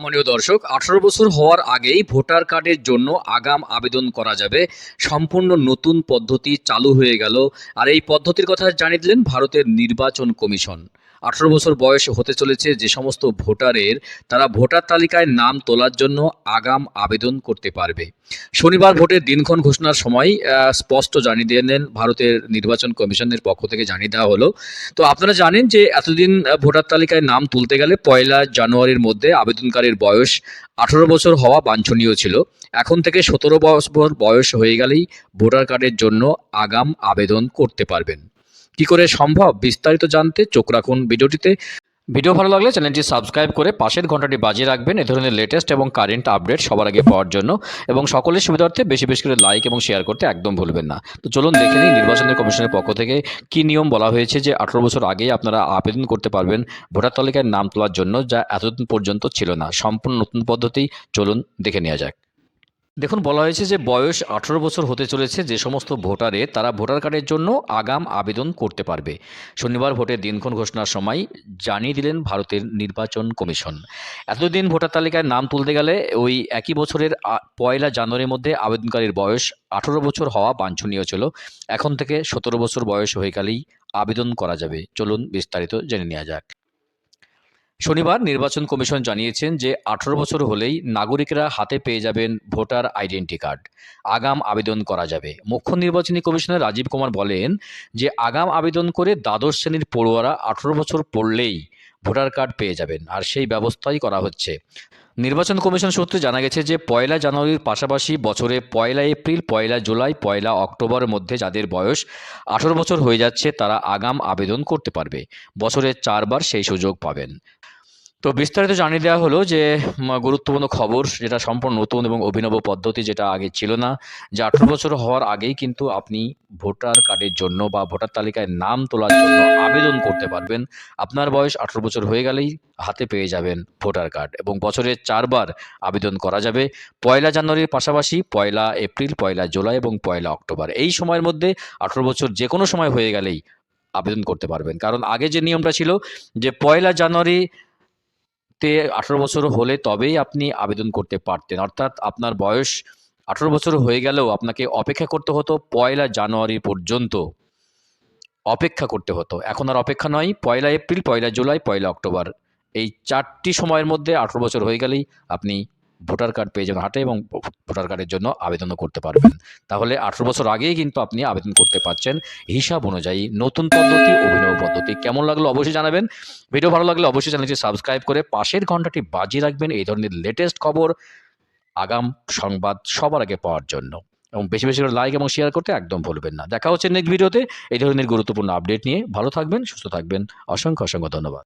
সম্মানীয় দর্শক, আঠারো বছর হওয়ার আগেই ভোটার কার্ডের জন্য আগাম আবেদন করা যাবে। সম্পূর্ণ নতুন পদ্ধতি চালু হয়ে গেল। আর এই পদ্ধতির কথা জানিয়ে দিলেন ভারতের নির্বাচন কমিশন। আঠারো বছর বয়স হতে চলেছে যে সমস্ত ভোটারের, তারা ভোটার তালিকায় নাম তোলার জন্য আগাম আবেদন করতে পারবে। শনিবার ভোটের দিনক্ষণ ঘোষণার সময় স্পষ্ট জানিয়ে দিলেন ভারতের নির্বাচন কমিশনের পক্ষ থেকে জানিয়ে দেওয়া হলো। তো আপনারা জানেন যে এতদিন ভোটার তালিকায় নাম তুলতে গেলে পয়লা জানুয়ারির মধ্যে আবেদনকারীর বয়স আঠারো বছর হওয়া বাঞ্ছনীয় ছিল। এখন থেকে সতেরো বছর বয়স হয়ে গেলেই ভোটার কার্ডের জন্য আগাম আবেদন করতে পারবেন। কি করে সম্ভব বিস্তারিত জানতে চোখ রাখুন ভিডিওটিতে। ভিডিও ভালো লাগলে চ্যানেলটি সাবস্ক্রাইব করে পাশের ঘন্টাটি বাজিয়ে রাখবেন। এ ধরনের লেটেস্ট এবং কারেন্ট আপডেট সবার আগে পাওয়ার জন্য এবং সকলের সুবিধার্থে বেশি বেশি করে লাইক এবং শেয়ার করতে একদম ভুলবেন না। তো চলুন দেখে নিই নির্বাচনের কমিশনের পক্ষ থেকে কি নিয়ম বলা হয়েছে যে আঠারো বছর আগেই আপনারা আবেদন করতে পারবেন ভোটার তালিকায় নাম তোলার জন্য যা এতদিন পর্যন্ত ছিল না। সম্পূর্ণ নতুন পদ্ধতি। চলুন দেখে নেওয়া যাক। দেখুন, বলা হয়েছে যে বয়স আঠারো বছর হতে চলেছে, যে সমস্ত ভোটারে তারা ভোটার কার্ডের জন্য আগাম আবেদন করতে পারবে। শনিবার ভোটের দিনক্ষণ ঘোষণার সময় জানিয়ে দিলেন ভারতের নির্বাচন কমিশন। এতদিন ভোটার তালিকায় নাম তুলতে গেলে ওই একই বছরের পয়লা জানুয়ারির মধ্যে আবেদনকারীর বয়স আঠারো বছর হওয়া বাঞ্ছনীয় ছিল। এখন থেকে সতেরো বছর বয়স হয়ে গেলেই আবেদন করা যাবে। চলুন বিস্তারিত জেনে নেওয়া যাক। শনিবার নির্বাচন কমিশন জানিয়েছেন যে আঠারো বছর হলেই নাগরিকরা হাতে পেয়ে যাবেন ভোটার আইডেন্টি কার্ড। আগাম আবেদন করা যাবে। মুখ্য নির্বাচনী কমিশনার রাজীব কুমার বলেন যে আগাম আবেদন করে দ্বাদশ শ্রেণির পড়ুয়ারা আঠারো বছর পড়লেই ভোটার কার্ড পেয়ে যাবেন আর সেই ব্যবস্থাই করা হচ্ছে। নির্বাচন কমিশন সূত্রে জানা গেছে যে পয়লা জানুয়ারির পাশাপাশি বছরে পয়লা এপ্রিল, পয়লা জুলাই, পয়লা অক্টোবরের মধ্যে যাদের বয়স আঠারো বছর হয়ে যাচ্ছে তারা আগাম আবেদন করতে পারবে। বছরে চারবার সেই সুযোগ পাবেন। তো বিস্তারিত জানিয়ে দেওয়া হলো যে গুরুত্বপূর্ণ খবর যেটা সম্পূর্ণ নতুন এবং অভিনব পদ্ধতি যেটা আগে ছিল না, যে আঠারো বছর হওয়ার আগেই কিন্তু আপনি ভোটার কার্ডের জন্য বা ভোটার তালিকায় নাম তোলার জন্য আবেদন করতে পারবেন। আপনার বয়স আঠারো বছর হয়ে গেলেই হাতে পেয়ে যাবেন ভোটার কার্ড এবং বছরে চারবার আবেদন করা যাবে। পয়লা জানুয়ারির পাশাপাশি পয়লা এপ্রিল, পয়লা জুলাই এবং পয়লা অক্টোবর। এই সময়ের মধ্যে আঠারো বছর যে কোনো সময় হয়ে গেলেই আবেদন করতে পারবেন। কারণ আগে যে নিয়মটা ছিল যে পয়লা জানুয়ারি তে আঠারো বছর হলে তবেই আপনি আবেদন করতে পারতেন। অর্থাৎ আপনার বয়স আঠারো বছর হয়ে গেলেও আপনাকে অপেক্ষা করতে হতো পয়লা জানুয়ারি পর্যন্ত। অপেক্ষা করতে হতো। এখন আর অপেক্ষা নয় পয়লা এপ্রিল পয়লা জুলাই পয়লা অক্টোবর। এই চারটি সময়ের মধ্যে আঠারো বছর হয়ে গেলেই আপনি ভোটার কার্ড পেয়ে যাবেন হাটে এবং ভোটার কার্ডের জন্য আবেদনও করতে পারবেন। তাহলে আঠারো বছর আগেই কিন্তু আপনি আবেদন করতে পারছেন হিসাব অনুযায়ী নতুন পদ্ধতি, অভিনব পদ্ধতি। কেমন লাগল অবশ্যই জানাবেন। ভিডিও ভালো লাগলে অবশ্যই চ্যানেলটি সাবস্ক্রাইব করে পাশের ঘন্টাটি বাজিয়ে রাখবেন। এই ধরনের লেটেস্ট খবর, আগাম সংবাদ সবার আগে পাওয়ার জন্য। এবং বেশি বেশি করে লাইক এবং শেয়ার করতে একদম ভুলবেন না। দেখা হচ্ছে নেক্সট ভিডিওতে এই ধরনের গুরুত্বপূর্ণ আপডেট নিয়ে ভালো থাকবেন, সুস্থ থাকবেন। অসংখ্য অসংখ্য ধন্যবাদ।